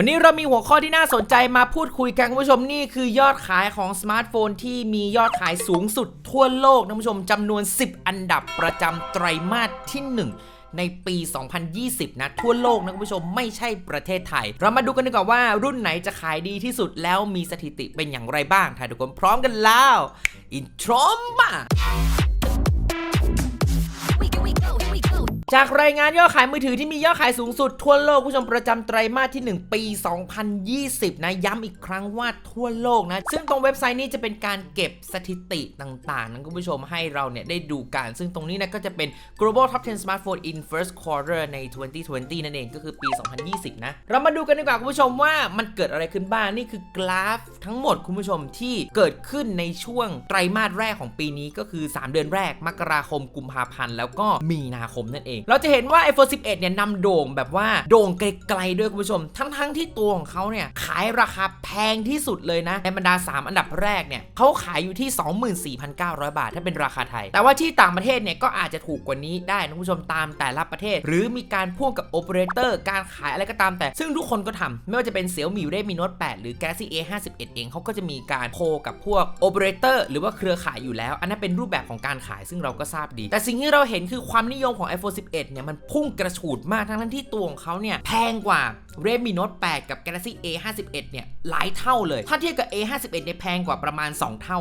วันนี้เรามีหัวข้อที่น่าสนใจมาพูดคุยกันคุณผู้ชมนี่คือยอดขายของสมาร์ทโฟนที่มียอดขายสูงสุดทั่วโลกนะคุณผู้ชมจำนวน 10 อันดับประจำไตรมาสที่ 1ในปี 2020 นะ ทั่วโลกนะคุณผู้ชมไม่ใช่ประเทศไทย เรามาดูกันดีกว่าว่ารุ่นไหนจะขายดีที่สุดแล้วมีสถิติเป็นอย่างไรบ้างถ้าทุกคนพร้อมกันแล้ว อินโทรมา จากรายงานยอดขายมือถือที่มียอดขายสูงสุดทั่วโลกคุณผู้ชมประจำไตรมาสที่ 1 ปี 2020 นะย้ำอีกครั้งว่าทั่วโลกนะ ซึ่งตรงเว็บไซต์นี้จะเป็นการเก็บสถิติต่างๆนะคุณผู้ชมให้เราเนี่ยได้ดูกัน ซึ่งตรงนี้นะก็จะเป็น global top 10 smartphone in first quarter ใน 2020 นั่นเองก็คือปี 2020 นะ เรามาดูกันดีกว่าคุณผู้ชมว่ามันเกิดอะไรขึ้นบ้างนี่คือกราฟทั้งหมดคุณผู้ชมที่เกิดขึ้นในช่วงไตรมาสแรกของปีนี้ก็คือ 3 เดือนแรกมกราคมกุมภาพันธ์แล้วก็มีนาคมนั่นเองเราจะเห็นว่า iPhone 11 เนี่ยนำโด่งแบบว่าโด่งไกลๆด้วยคุณผู้ชม ทั้งๆที่ตัวของเขาเนี่ยขายราคาแพงที่สุดเลยนะ ในบรรดา 3 อันดับแรกเนี่ยเขาขายอยู่ที่ 24,900 บาท ถ้าเป็นราคาไทย แต่ว่าที่ต่างประเทศเนี่ยก็อาจจะถูกกว่านี้ได้นะคุณผู้ชมตามแต่ละประเทศ หรือมีการพ่วงกับโอเปอเรเตอร์การขายอะไรก็ตามแต่ ซึ่งทุกคนก็ทำไม่ว่าจะเป็น Xiaomi Redmi Note 8หรือ Galaxy A51 เองเขาก็จะมีการโคกับพวกโอเปอเรเตอร์หรือว่าเครือข่ายอยู่แล้ว อันนั้นเป็นรูปแบบของการขายซึ่งเราก็ทราบดี แต่สิ่งที่เราเห็นคือความนิยมของ iPhone 11เนี่ยมันพุ่งกระฉูดมากทั้งนั้นที่ตัวของเขาเนี่ยแพงกว่า Redmi Note 8 กับ Galaxy A51 เนี่ยหลายเท่าเลย ถ้าเทียบกับ A51 เนี่ยแพงกว่าประมาณ 2 เท่า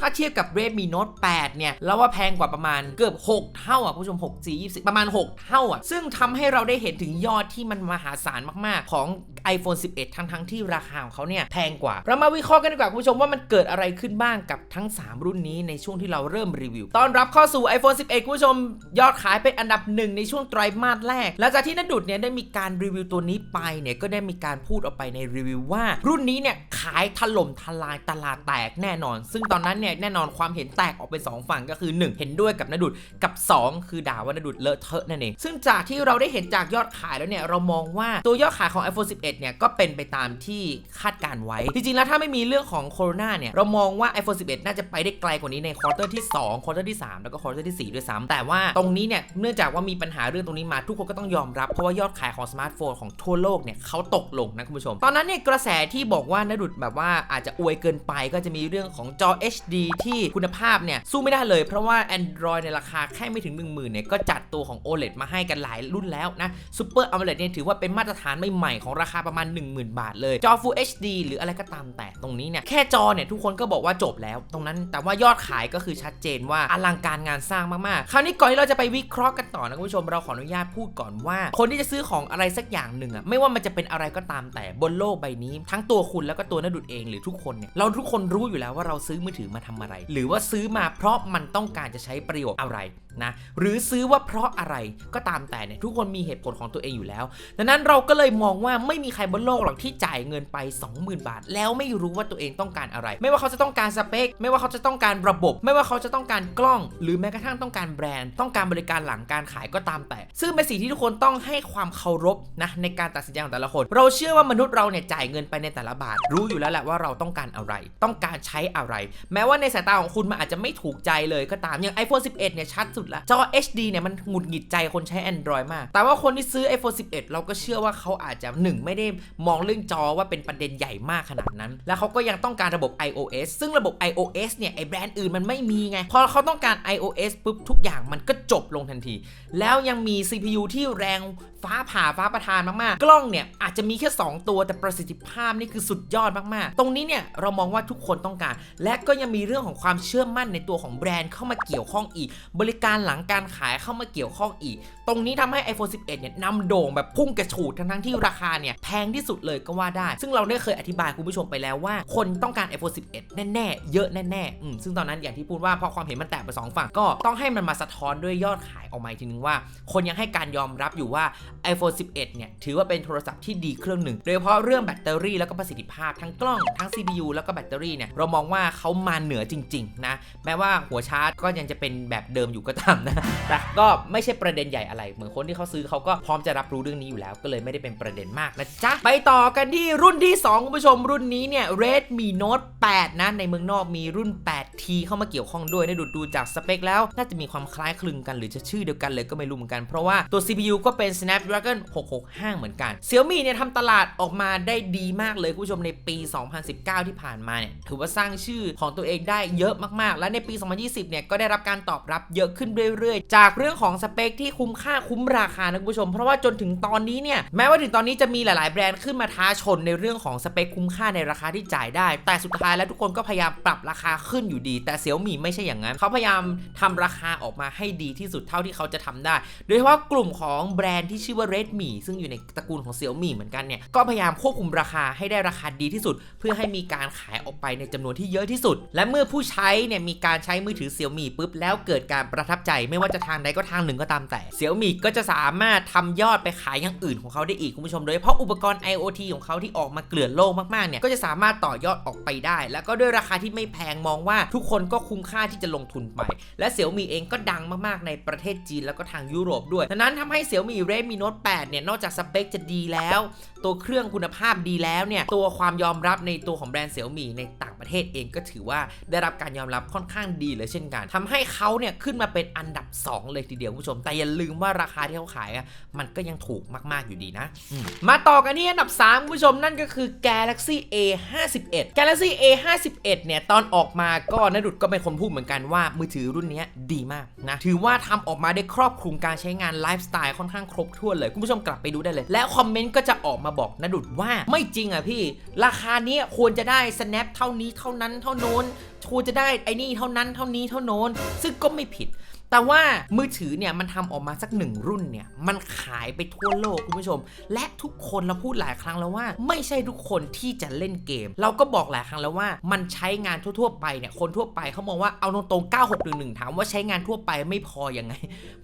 ถ้าเทียบกับ Redmi Note 8 เนี่ยเราว่าแพงกว่าประมาณเกือบ 6 เท่าอะคุณผู้ชม 6 G 20 ประมาณ 6 เท่าอะซึ่งทำให้เราได้เห็นถึงยอดที่มันมหาศาลมากๆ ของ iPhone 11 ทั้งทั้งๆที่ราคาของเขาเนี่ยแพงกว่า เรามาวิเคราะห์กันดีกว่าคุณผู้ชมว่ามันเกิดอะไรขึ้นบ้างกับทั้ง 3 รุ่นนี้ในช่วงที่เราเริ่มรีวิว ตอนรับเข้าสู่ iPhone 11 คุณผู้ชม ยอดขายเป็นอันดับหนึ่งในช่วงไตรมาสแรก หลังจากที่นัดดุดเนี่ยได้มีการรีวิวตัวนี้ไปเนี่ยก็ได้มีการพูดออกไปในรีวิวว่า รุ่นนี้เนี่ยขายถล่มทลายตลาดแตกแน่นอน ซึ่งตอนนั้นเนี่ยแน่นอนความเห็นแตกออกเป็น 2 ฝั่งก็คือ 1 เห็นด้วยกับนดุดกับ 2 คือด่าว่านดุดเลอะเทอะนั่นเองซึ่งจากที่เราได้เห็นจากยอดขายแล้วเนี่ยเรามองว่าตัวยอดขายของ iPhone 11เนี่ยก็เป็นไปตามที่คาดการไว้ จริงๆ แล้วถ้าไม่มีเรื่องของโควิดเนี่ยเรามองว่า iPhone 11 น่าจะไปได้ไกลกว่านี้ในควอเตอร์ที่2ควอเตอร์ที่ 3 แล้วก็ควอเตอร์ที่ 4 ด้วยซ้ำแต่ว่าตรงนี้เนี่ยเนื่องจากว่ามีปัญหาเรื่องตรงนี้มาทุกคนก็ต้องยอมรับ เพราะว่ายอดขายของสมาร์ทโฟนของทั่วโลกเนี่ยเขาตกลงนะคุณผู้ชม ตอนนั้นเนี่ยกระแสที่บอกว่านดุดแบบว่าอาจจะอวยเกินไปก็จะมีเรื่องของจอ HD ที่คุณภาพเนี่ยสู้ไม่ได้เลย เพราะว่า Android ในราคาแค่ไม่ถึง 10,000เนี่ยก็จัดตัวของ OLED มาให้กันหลายรุ่นแล้วนะ Super AMOLED เนี่ยถือว่าเป็นมาตรฐานใหม่ๆของราคาประมาณ 10,000 บาทเลย จอ Full HD หรืออะไรก็ตามแต่ตรงนี้เนี่ย แค่จอเนี่ยทุกคนก็บอกว่าจบแล้ว ตรงนั้นแต่ว่ายอดขายก็คือชัดเจนว่าอลังการงานสร้างมากๆ คราวนี้ก่อนที่เราจะไปวิเคราะห์กันต่อนะคุณผู้ชมเราขออนุญาตพูดก่อนว่า คนที่จะซื้อของอะไรสักอย่างหนึ่งอะไม่ว่ามันจะเป็นอะไรก็ตามแต่บนโลกใบนี้ ทั้งตัวคุณแล้วก็ตัวนดุดเองหรือทุกคนเนี่ยเราทุกคนรู้อยู่แล้วว่าเราซื้อมือถือมาทำอะไร หรือว่าซื้อมาเพราะมันต้องการจะใช้ประโยชน์อะไรนะหรือซื้อว่าเพราะอะไรก็ตามแต่เนี่ยทุกคนมีเหตุผลของตัวเองอยู่แล้ว ดังนั้นเราก็เลยมองว่าไม่มีใครบนโลกหรอกที่จ่ายเงินไป 20,000 บาท แล้วไม่รู้ว่าตัวเองต้องการอะไร ไม่ว่าเขาจะต้องการสเปค ไม่ว่าเขาจะต้องการระบบ ไม่ว่าเขาจะต้องการกล้อง หรือแม้กระทั่งต้องการแบรนด์ ต้องการบริการหลังการขายก็ตามแต่ ซึ่งเป็นสิ่งที่ทุกคนต้องให้ความเคารพนะในการตัดสินใจของแต่ละคน เราเชื่อว่ามนุษย์เราเนี่ยจ่ายเงินไปในแต่ละบาท รู้อยู่แล้วแหละว่าเราต้องการอะไร ต้องการใช้อะไร แม้ว่าในสายตาของคุณมันอาจจะไม่ถูกใจเลยก็ตามอย่าง iPhone 11 เนี่ยชัดสุดละจอ HD เนี่ยมันหงุดหงิดใจคนใช้ Android มาก แต่ว่าคนที่ซื้อ iPhone 11 เราก็เชื่อว่าเขาอาจจะหนึ่งไม่ได้มองเรื่องจอว่าเป็นประเด็นใหญ่มากขนาดนั้น แล้วเขาก็ยังต้องการระบบ iOS ซึ่งระบบ iOS เนี่ยไอแบรนด์อื่นมันไม่มีไง พอเขาต้องการ iOS ปุ๊บทุกอย่างมันก็จบลงทันที แล้วยังมี CPU ที่แรงฟ้าผ่าฟ้าประทานมากๆ กล้องเนี่ยอาจจะมีแค่ 2 ตัวแต่ประสิทธิภาพนี่คือสุดยอดมากๆ ตรงนี้เนี่ยเรามองว่าทุกคนต้องการ และก็ยังมีเรื่องของความเชื่อมั่นในตัวของแบรนด์เข้ามาเกี่ยวข้องอีก บริการหลังการขายเข้ามาเกี่ยวข้องอีก ตรงนี้ทำให้ iPhone 11 เนี่ยนำโด่งแบบพุ่งกระฉูดทั้งๆที่ราคาเนี่ยแพงที่สุดเลยก็ว่าได้ ซึ่งเราได้เคยอธิบายคุณผู้ชมไปแล้วว่า คนต้องการ iPhone 11 แน่ๆ เยอะแน่ๆอืมซึ่งตอนนั้นอย่างที่พูดว่าพอความเห็นมันแตกไปสองฝั่งก็ต้องให้มันมาสะท้อนด้วยยอดขายออกมาทีนึงว่า คนยังให้การยอมรับอยู่ว่า iPhone 11 เนี่ย ถือว่าเป็นโทรศัพท์ที่ดีเครื่องหนึ่ง โดยเฉพาะเรื่องแบตเตอรี่แล้วก็ประสิทธิภาพทั้งกล้องทั้ง CPU แล้วก็แบตเตอรี่เนี่ย เรามองว่าเขามาเหนือจริง ๆ นะ แม้ว่าหัวชาร์จก็ยังจะเป็นแบบเดิมอยู่ก็ตามนะ แต่ก็ไม่ใช่ประเด็นใหญ่อะไร เหมือนคนที่เขาซื้อเขาก็พร้อมจะรับรู้เรื่องนี้อยู่แล้ว ก็เลยไม่ได้เป็นประเด็นมากนะจ๊ะ ไปต่อกันที่รุ่นที่2คุณผู้ชมรุ่นนี้เนี่ย Redmi Note 8 นะ ในเมืองนอกมีรุ่น 8T เข้ามาเกี่ยวข้องด้วยได้ดูดูจากสเปคแล้ว น่าจะมีความคล้ายคลึงกันหรือจะชื่อเดียวกันเลยก็ไม่รู้เหมือนกันเพราะว่าตัว CPU ก็เป็น Snap Snapdragon 665 เหมือนกัน Xiaomi เนี่ยทำตลาดออกมาได้ดีมากเลยคุณผู้ชมในปี 2019 ที่ผ่านมาเนี่ยถือว่าสร้างชื่อของตัวเองได้เยอะมากๆ และในปี 2020 เนี่ยก็ได้รับการตอบรับเยอะขึ้นเรื่อยๆ จากเรื่องของสเปคที่คุ้มค่าคุ้มราคานะคุณผู้ชม เพราะว่าจนถึงตอนนี้เนี่ยแม้ว่าถึงตอนนี้จะมีหลายๆแบรนด์ขึ้นมาท้าชนในเรื่องของสเปคคุ้มค่าในราคาที่จ่ายได้ แต่สุดท้ายแล้วทุกคนก็พยายามปรับราคาขึ้นอยู่ดี แต่ Xiaomi ไม่ใช่อย่างนั้นเขาพยายามทำราคาออกมาให้ดีที่สุดเท่าที่เขาจะทำได้ โดยเฉพาะกลุ่มของแบรนด์ที่ชื่อว่า Redmi ซึ่งอยู่ในตระกูลของ Xiaomi เหมือนกันเนี่ยก็พยายามควบคุมราคาให้ได้ราคาดีที่สุด เพื่อให้มีการขายออกไปในจำนวนที่เยอะที่สุด และเมื่อผู้ใช้เนี่ยมีการใช้มือถือ Xiaomi ปุ๊บแล้วเกิดการประทับใจไม่ว่าจะทางใดก็ทางหนึ่งก็ตามแต่ Xiaomi ก็จะสามารถทำยอดไปขายอย่างอื่นของเขาได้อีกคุณผู้ชมโดยเฉพาะอุปกรณ์ IoT ของเขาที่ออกมาเกลื่อนโลกมากๆเนี่ยก็จะสามารถต่อยอดออกไปได้ แล้วก็ด้วยราคาที่ไม่แพงมองว่าทุกคนก็คุ้มค่าที่จะลงทุนไป และ Xiaomi เองก็ดังมากๆในประเทศจีนแล้วก็ทางยุโรปด้วยดังนั้นทำให้ Xiaomi Redmi Note 8เนี่ยนอกจากสเปคจะดีแล้ว ตัวเครื่องคุณภาพดีแล้วเนี่ยตัวความยอมรับในตัวของแบรนด์ Xiaomi ในต่างประเทศเองก็ถือว่าได้รับการยอมรับค่อนข้างดีเลยเช่นกันทำให้เขาเนี่ยขึ้นมาเป็นอันดับ 2 เลยทีเดียวคุณผู้ชม แต่อย่าลืมว่าราคาที่เขาขายอะมันก็ยังถูกมาก ๆอยู่ดีนะมมาต่อกันที่อันดับ3คุณผู้ชมนั่นก็คือ Galaxy A 51 Galaxy A 51เนี่ยตอนออกมาก็นดุดก็เป็นคนพูดเหมือนกันว่ามือถือรุ่นนี้ดีมากนะถือว่าทำออกมาได้ครอบคลุมการใช้งานไลฟ์สไตล์ค่อนข้างครบถ้วนเลย คุณผู้ชมกลับไปดูได้เลย แล้วคอมเมนต์ก็จะออกมาบอกนดุดว่าไม่จริงอะพี่ ราคานี้ควรจะได้ snap เท่านี้เท่านั้นเท่าโน้นควรจะได้ไอ้นี่เท่านั้นเท่านี้เท่าโน้นซึ่งก็ไม่ผิด แต่ว่ามือถือเนี่ยมันทำออกมาสักหนึ่งรุ่นเนี่ยมันขายไปทั่วโลกคุณผู้ชม และทุกคนเราพูดหลายครั้งแล้วว่า ไม่ใช่ทุกคนที่จะเล่นเกม เราก็บอกหลายครั้งแล้วว่า มันใช้งานทั่วๆไปเนี่ยคนทั่วไปเขามองว่าเอาตรงๆ9611ถามว่าใช้งานทั่วไปไม่พอยังไง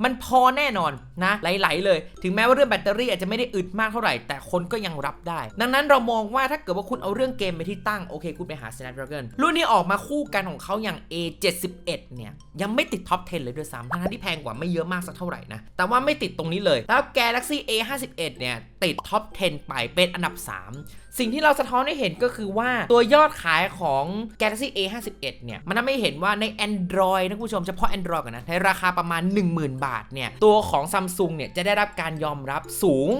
มันพอแน่นอนนะไหลๆเลย ถึงแม้ว่าเรื่องแบตเตอรี่อาจจะไม่ได้อึดมากเท่าไหร่ แต่คนก็ยังรับได้ ดังนั้นเรามองว่าถ้าเกิดว่าคุณเอาเรื่องเกมไปที่ตั้งโอเค คุณไปหา Snapdragon รุ่นนี้ออกมาคู่กันของเขาอย่าง A71 เนี่ยยังไม่ติดท็อป10 เลยด้วยซ้ำทั้งที่แพงกว่าไม่เยอะมากสักเท่าไหร่นะ แต่ว่าไม่ติดตรงนี้เลย แล้ว Galaxy A51 เนี่ย ติดท็อป 10 ไปเป็นอันดับ 3 สิ่งที่เราสะท้อนให้เห็นก็คือว่าตัวยอดขายของ Galaxy A51 เนี่ย มันทำให้เห็นว่าใน Android นะคุณผู้ชม เฉพาะ Android กันนะ ในราคาประมาณ 10,000 บาทเนี่ย ตัวของ Samsung เนี่ย จะได้รับการยอมรับสูง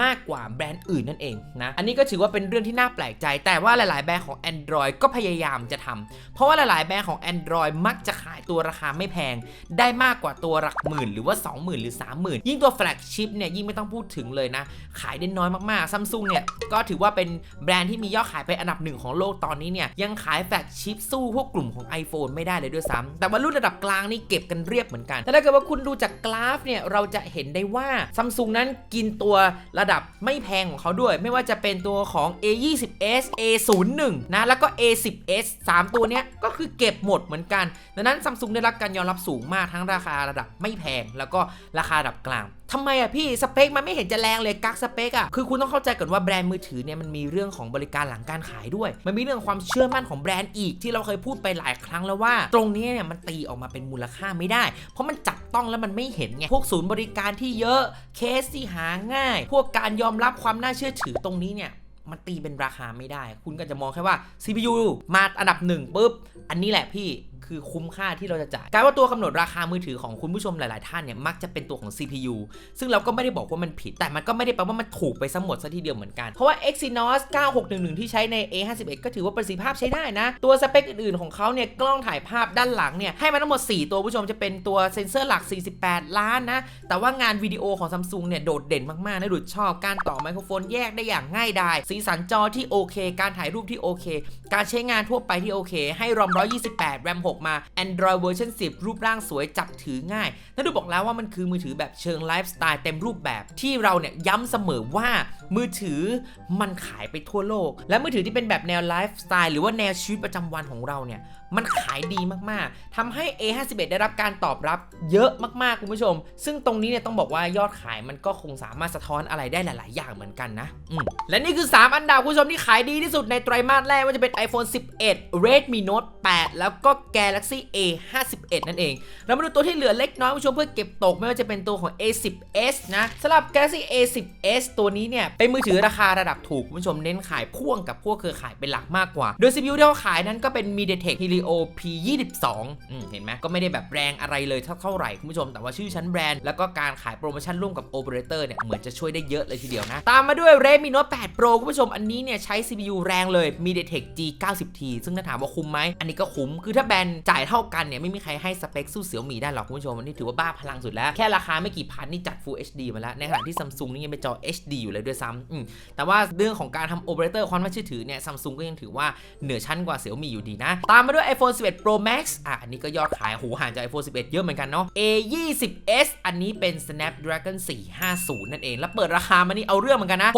มากกว่าแบรนด์อื่นนั่นเองนะ อันนี้ก็ถือว่าเป็นเรื่องที่น่าแปลกใจ แต่ว่าหลาย ๆ แบรนด์ของ Android ก็พยายามจะทำเพราะว่าหลาย ๆ แบรนด์ของ Android มักจะขายตัวราคาไม่แพง ได้มากกว่าตัวหลักหมื่น หรือว่า 20,000 หรือ 30,000 ยิ่งตัวแฟลกชิพเนี่ยยิ่งไม่ต้องพูดถึงเลยนะ ขายได้น้อยมาก ๆซัมซุงเนี่ยก็ถือว่าเป็นแบรนด์ที่มียอดขายเป็นอันดับหนึ่งของโลกตอนนี้เนี่ยยังขายแฟลกชิปสู้พวกกลุ่มของ iPhone ไม่ได้เลยด้วยซ้ำแต่ว่ารุ่นระดับกลางนี่เก็บกันเรียบเหมือนกันแต่ถ้าเกิดว่าคุณดูจากกราฟเนี่ยเราจะเห็นได้ว่าซัมซุงนั้นกินตัวระดับไม่แพงของเขาด้วย ไม่ว่าจะเป็นตัวของ A20s A01 นะ แล้วก็ A10s 3 ตัวเนี้ยก็คือเก็บหมดเหมือนกัน ดังนั้นซัมซุงได้รับการยอมรับสูงมากทั้งราคาระดับไม่แพงแล้วก็ราคาระดับกลางทำไมอะพี่สเปคมันไม่เห็นจะแรงเลยกักสเปคอะคือคุณต้องเข้าใจก่อนว่าแบรนด์มือถือเนี่ยมันมีเรื่องของบริการหลังการขายด้วย มันมีเรื่องความเชื่อมั่นของแบรนด์อีกที่เราเคยพูดไปหลายครั้งแล้วว่า ตรงนี้เนี่ยมันตีออกมาเป็นมูลค่าไม่ได้ เพราะมันจับต้องแล้วมันไม่เห็นไงพวกศูนย์บริการที่เยอะเคสที่หาง่าย พวกการยอมรับความน่าเชื่อถือตรงนี้เนี่ยมันตีเป็นราคาไม่ได้ คุณก็จะมองแค่ว่า CPU มาอันดับหนึ่งปุ๊บ อันนี้แหละพี่ คือคุ้มค่าที่เราจะจ่ายกลายว่าตัวกำหนดราคามือถือของคุณผู้ชมหลาย ๆ ท่านเนี่ยมักจะเป็นตัวของ CPU ซึ่งเราก็ไม่ได้บอกว่ามันผิด แต่มันก็ไม่ได้แปลว่ามันถูกไปซะหมดซะทีเดียวเหมือนกัน เพราะว่า Exynos 9611 ที่ใช้ใน A51 ก็ถือว่าประสิทธิภาพใช้ได้นะ ตัวสเปคอื่น ๆ ของเขาเนี่ยกล้องถ่ายภาพด้านหลังเนี่ยให้มาทั้งหมด 4 ตัวผู้ชมจะเป็นตัวเซ็นเซอร์หลัก 48 ล้านนะ แต่ว่างานวิดีโอของ Samsung เนี่ยโดดเด่นมาก ๆ นะดุดชอบการต่อไมโครโฟนแยกได้อย่างง่ายดายสีสันจอที่โอเค การถ่ายรูปที่โอเค การใช้งานทั่วไปที่โอเค ให้รอม128 RAM 6มา Android เวอร์ชัน10 รูปร่างสวยจับถือง่ายนั่นดูบอกแล้วว่ามันคือมือถือแบบเชิงไลฟ์สไตล์เต็มรูปแบบที่เราเนี่ยย้ำเสมอว่ามือถือมันขายไปทั่วโลก และมือถือที่เป็นแบบแนวไลฟ์สไตล์หรือว่าแนวชีวิตประจำวันของเราเนี่ยมันขายดีมากๆทำให้ A51 ได้รับการตอบรับเยอะมากๆ คุณผู้ชม ซึ่งตรงนี้เนี่ยต้องบอกว่ายอดขายมันก็คงสามารถสะท้อนอะไรได้หลาย ๆ อย่างเหมือนกันนะ และนี่คือ 3 อันดับคุณผู้ชมที่ขายดีที่สุดในไตรมาสแรกว่าจะเป็น iPhone 11 Redmi Note 8 แล้วก็ Galaxy A 51 นั่นเอง เรามาดูตัวที่เหลือเล็กน้อยคุณผู้ชมเพื่อเก็บตกไม่ว่าจะเป็นตัวของ A10s นะสำหรับ Galaxy A10s ตัวนี้เนี่ยเป็นมือถือราคาระดับถูกคุณผู้ชมเน้นขายพ่วงกับพวกเครือข่ายเป็นหลักมากกว่า โดย CPU ที่เขาขายนั้นก็เป็น MediaTek Helio P22 อืมเห็นไหมก็ไม่ได้แบบแรงอะไรเลยเท่าเท่าไหร่คุณผู้ชม แต่ว่าชื่อชั้นแบรนด์ แล้วก็การขายโปรโมชั่นร่วมกับโอเปอเรเตอร์เนี่ย เหมือนจะช่วยได้เยอะเลยทีเดียวนะ ตามมาด้วย Redmi Note 8 Pro คุณผู้ชมอันนี้เนี่ย ใช้ CPU แรงเลย MediaTek G90T ซึ่งถ้าถามว่าคุ้มไหม อันนี้ก็คุ้ม คือถ้าแบรนด์จ่ายเท่ากันเนี่ยไม่มีใครให้สเปคสู้เสี่ยวมีได้หรอกคุณผู้ชมอันนี้ถือว่าบ้าพลังสุดแล้วแค่ราคาไม่กี่พันนี่จัด Full HD มาแล้วในขณะที่ Samsung นี่ยังเป็นจอ HD อยู่เลยด้วยซ้ำแต่ว่าเรื่องของการทำโอเปอเรเตอร์ความน่าเชื่อถือเนี่ย Samsung ก็ยังถือว่าเหนือชั้นกว่าเสี่ยวมีอยู่ดีนะตามมาด้วย iPhone 11 Pro Max อะอันนี้ก็ยอดขายหูห่างจาก iPhone 11 เยอะเหมือนกันเนาะ A20s อันนี้เป็น Snapdragon 450 นั่นเอง แล้วเปิดราคามันี่เอาเรื่องเหมือนกันนะ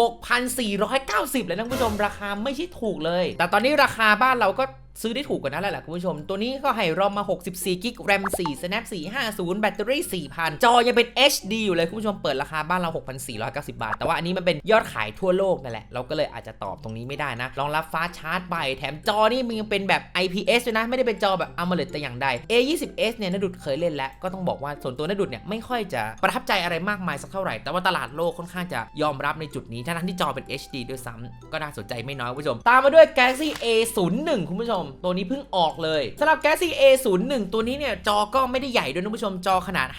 6,490 เลยนะคุณผู้ชมราคาไม่ใช่ถูกเลย แต่ตอนนี้ราคาบ้านเราก็ ซื้อได้ถูกกว่านั้นแล้วแหละคุณผู้ชม ตัวนี้ก็ให้รอมมา 64กิก RAM 4 Snap 450 แบตเตอรี่ 4,000 จอยังเป็น HD อยู่เลยคุณผู้ชมเปิดราคาบ้านเรา 6,490 บาท แต่ว่าอันนี้มันเป็นยอดขายทั่วโลกนั่นแหละ เราก็เลยอาจจะตอบตรงนี้ไม่ได้นะรองรับฟ้าชาร์จไป แถมจอนี่มันยังเป็นแบบ IPS ด้วยนะ ไม่ได้เป็นจอแบบ AMOLED แต่อย่างใด A20s เนี่ยนดุดเคยเล่นแล้ว ก็ต้องบอกว่าส่วนตัวนดุดเนี่ยไม่ค่อยจะประทับใจอะไรมากมายสักเท่าไหร่ แต่ว่าตลาดโลกค่อนข้างจะยอมรับในจุดนี้ทั้งที่จอเป็น HD ด้วยซ้ำก็น่าสนใจไม่น้อยคุณผู้ชม ตามมาด้วย Galaxy A01 คุณผู้ชมตัวนี้เพิ่งออกเลยสำหรับ Galaxy A01 ตัวนี้เนี่ยจอก็ไม่ได้ใหญ่ด้วยนะผู้ชมจอขนาด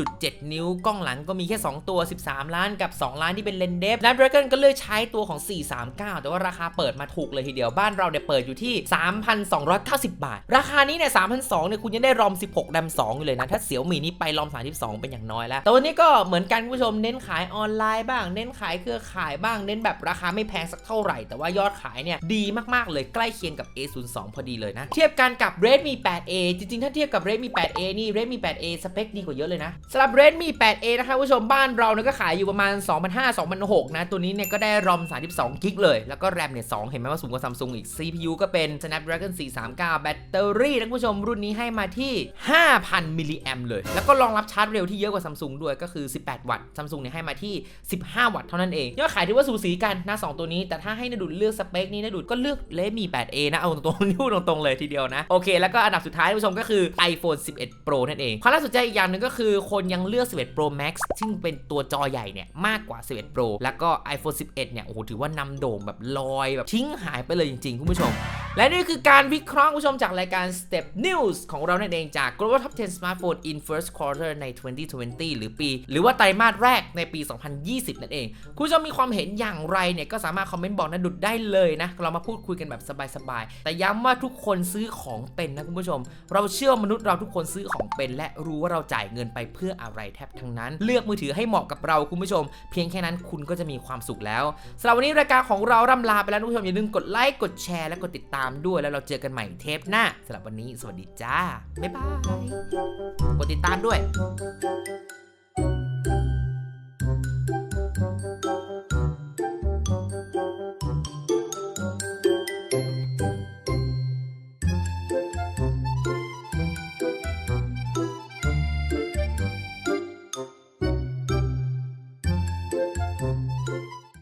5.7 นิ้ว กล้องหลังก็มีแค่ 2 ตัว 13 ล้านกับ 2 ล้านที่เป็นเลนเดฟ Snapdragon ก็เลือกใช้ตัวของ 439 แต่ว่าราคาเปิดมาถูกเลยทีเดียวบ้านเราเนี่ยเปิดอยู่ที่ 3,290 บาท ราคานี้เนี่ย3,200เนี่ยคุณยังได้รอม 16 RAM 2อยู่เลยนะ ถ้าเสี่ยวมีนี่ไปรอม 32 เป็นอย่างน้อยแล้ว แต่วันนี้ก็เหมือนกันผู้ชมเน้นขายออนไลน์บ้าง เน้นขายเครือข่ายบ้างเน้นแบบราคาไม่แพงสักเท่าไหร่ แต่ว่ายอดขายเนี่ยดีมากๆเลยใกล้เคียงกับ A02 พอดีเลยนะ เทียบกันกับ Redmi 8A จริงๆ ถ้าเทียบกับ Redmi 8A นี่ Redmi 8A สเปคดีกว่าเยอะเลยนะสำหรับ Redmi 8A นะคะคุณผู้ชมบ้านเราเนี่ยก็ขายอยู่ประมาณ 2,500-2,600 นะ ตัวนี้เนี่ยก็ได้ ROM 32กิกเลย แล้วก็ RAM เนี่ย 2 เห็นไหมว่าสูงกว่า Samsung อีก CPU ก็เป็น Snapdragon 439 แบตเตอรี่นะคุณผู้ชมรุ่นนี้ให้มาที่ 5,000มิลลิแอมเลย แล้วก็รองรับชาร์จเร็วที่เยอะกว่า Samsung ด้วยก็คือ 18 วัตต์ Samsung เนี่ยให้มาที่ 15 วัตต์เท่านั้นเองยอดขายถือว่าสูสีกันนะสองตัวนี้ แต่ถ้าให้นดุลเลือกสเปคนี้นดุลก็เลือก Redmi 8A นะเอาตรงๆพูดตรงๆเลยทีเดียวนะ โอเค แล้วก็อันดับสุดท้ายคุณผู้ชมก็คือ iPhone 11 Pro นั่นเองความน่าสนใจอีกอย่างหนึ่งก็คือคนยังเลือก 11 Pro Max ซึ่งเป็นตัวจอใหญ่เนี่ยมากกว่า 11 Pro แล้วก็ iPhone 11 เนี่ยโอ้โหถือว่านำโด่งแบบลอยแบบทิ้งหายไปเลยจริงๆคุณผู้ชมและนี่คือการวิเคราะห์คุณผู้ชมจากรายการ Step News ของเรานั่นเองจาก Global Top 10 Smartphone in First Quarter ใน 2020 หรือปี หรือว่าไตรมาสแรกในปี 2020 นั่นเอง คุณผู้ชมมีความเห็นอย่างไรเนี่ยก็สามารถคอมเมนต์บอกนะดุดได้เลยนะ เรามาพูดคุยกันแบบสบายๆ แต่ย้ำว่าทุกคนซื้อของเป็นนะคุณผู้ชม เราเชื่อมนุษย์เราทุกคนซื้อของเป็น และรู้ว่าเราจ่ายเงินไปเพื่ออะไรแทบทั้งนั้น เลือกมือถือให้เหมาะกับเราคุณผู้ชม เพียงแค่นั้นคุณก็จะมีความสุขแล้วสำหรับวันนี้รายการของเราร่ำลาไปแล้วคุณผู้ชมอย่าลืมกดไลค์กดแชร์และกดติดตามด้วยแล้วเราเจอกันใหม่เทปหน้าสำหรับวันนี้สวัสดีจ้าบ๊ายบายกดติดตามด้วย